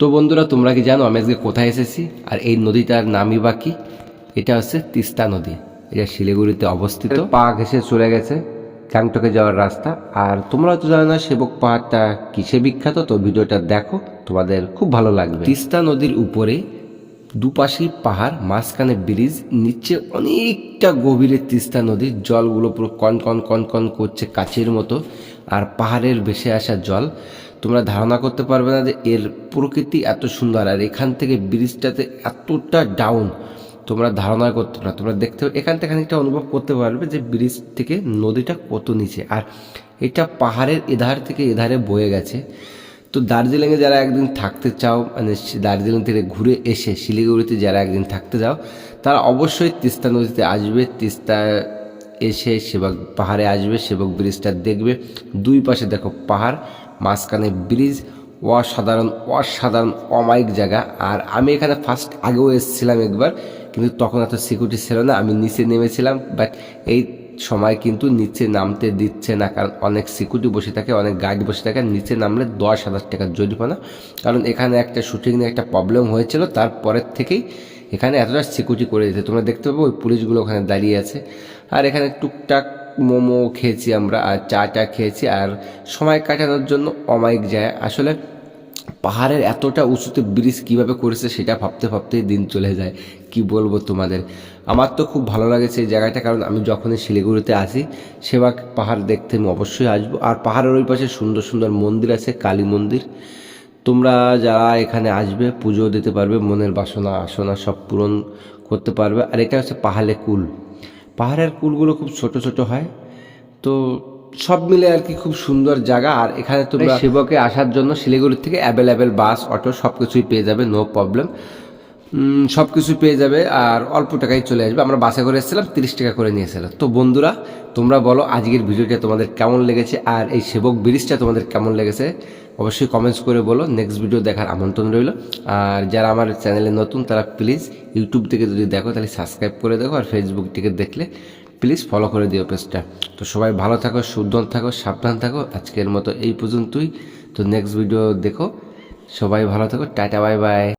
তো বন্ধুরা তোমরা কি জানো আমি আজকে কোথায় এসেছি? আর এই নদীটার নামই বা কি? এটা হচ্ছে তিস্তা নদী। এটা শিলিগুড়িতে অবস্থিত। পা ঘেসে চলে গেছে গ্যাংটকে যাওয়ার রাস্তা। আর তোমরা তো জানো না সেবক পাহাড়টা কিসে বিখ্যাত? তো ভিডিওটা দেখো তোমাদের খুব ভালো লাগবে। তিস্তা নদীর উপরে দুপাশেই পাহাড় মাঝখানে ব্রিজ নিচে অনেকটা গভীরে তিস্তা নদীর জলগুলো পুরো কন কন কন কন করছে কাচের মতো। আর পাহাড়ের ভেসে আসা জল। তোমরা ধারণা করতে পারবে না যে এর প্রকৃতি এত সুন্দর আর এখান থেকে ব্রিজটাতে এতটা ডাউন তোমরা ধারণা করতে না। তোমরা দেখতে এখান থেকে খানিকটা অনুভব করতে পারবে যে ব্রিজ থেকে নদীটা কত নিচে। আর এটা পাহাড়ের এধার থেকে এধারে বয়ে গেছে। তো দার্জিলিংয়ে যারা একদিন থাকতে চাও মানে দার্জিলিং থেকে ঘুরে এসে শিলিগুড়িতে যারা একদিন থাকতে যাও, তারা অবশ্যই তিস্তা নদীতে আসবে। তিস্তা এসে সেবক পাহাড়ে আসবে, সেবক ব্রিজটা দেখবে। দুই পাশে দেখো পাহাড়, মাঝখানে ব্রিজ, অসাধারণ অসাধারণ, অমায়িক জায়গা। আর আমি এখানে ফার্স্ট আগেও এসেছিলাম একবার, কিন্তু তখন এত সিকিউরিটি ছিল না, আমি নিচে নেমেছিলাম বাট এই সময় কিন্তু নিচে নামতে দিচ্ছে না, কারণ অনেক সিকিউরিটি বসে থাকে, অনেক গাইড বসে থাকে, নিচে নামলে দশ হাজার টাকা জরিমানা। কারণ এখানে একটা শুটিং নিয়ে একটা প্রবলেম হয়েছিল, তারপরের থেকেই এখানে এতটা সিকিউরিটি করে দিতে তোমরা দেখতে পাবো ওই পুলিশগুলো ওখানে দাঁড়িয়ে আছে। আর এখানে টুকটাক মোমো খেয়েছি আমরা, আর চা টা খেয়েছি, আর সময় কাটানোর জন্য অমায়িক যায়। আসলে পাহাড়ের এতটা উঁচুতে ব্রিজ কীভাবে করেছে সেটা ভাবতে ভাবতেই দিন চলে যায়। কি বলব তোমাদের? আমার তো খুব ভালো লাগেছে এই জায়গাটা, কারণ আমি যখনই শিলিগুড়িতে আসি সেবা পাহাড় দেখতে আমি অবশ্যই আসব। আর পাহাড়ের ওই পাশে সুন্দর সুন্দর মন্দির আছে, কালী মন্দির। তোমরা যারা এখানে আসবে, পুজো দিতে পারবে, মনের বাসনা, আসনা সব পূরণ করতে পারবে। আর এটা হচ্ছে পাহাড়ে কুল। পাহাড়ের কুলগুলো খুব ছোট ছোট হয়। তো সব মিলে আর কি খুব সুন্দর জায়গা। আর এখানে তোমরা সেবকে আসার জন্য শিলিগুড়ির থেকে অ্যাভেলেবেল বাস অটো সব কিছুই পেয়ে যাবে নো প্রবলেম সব কিছু পেয়ে যাবে আর অল্প টাকায় চলে আসবে। আমরা বাসে করে এসেছিলাম, তিরিশ টাকা করে নিয়েছিলাম তো বন্ধুরা, তোমরা বলো আজকের ভিডিওটা তোমাদের কেমন লেগেছে আর এই সেবক ব্রিজটা তোমাদের কেমন লেগেছে? অবশ্যই কমেন্টস করে বলো নেক্সট ভিডিও দেখার আমন্ত্রণ রইল। আর যারা আমার চ্যানেলে নতুন, তারা প্লিজ ইউটিউব থেকে যদি দেখো, তাহলে সাবস্ক্রাইব করে দেখো আর ফেসবুক থেকে দেখলে প্লিজ ফলো করে দিও পেজটা তো সবাই ভালো থাকো সুন্দর থাকো, সাবধান থাকো। আজকের মতো এই পর্যন্তই। তো নেক্সট ভিডিও দেখো। সবাই ভালো থাকো। Tata bye bye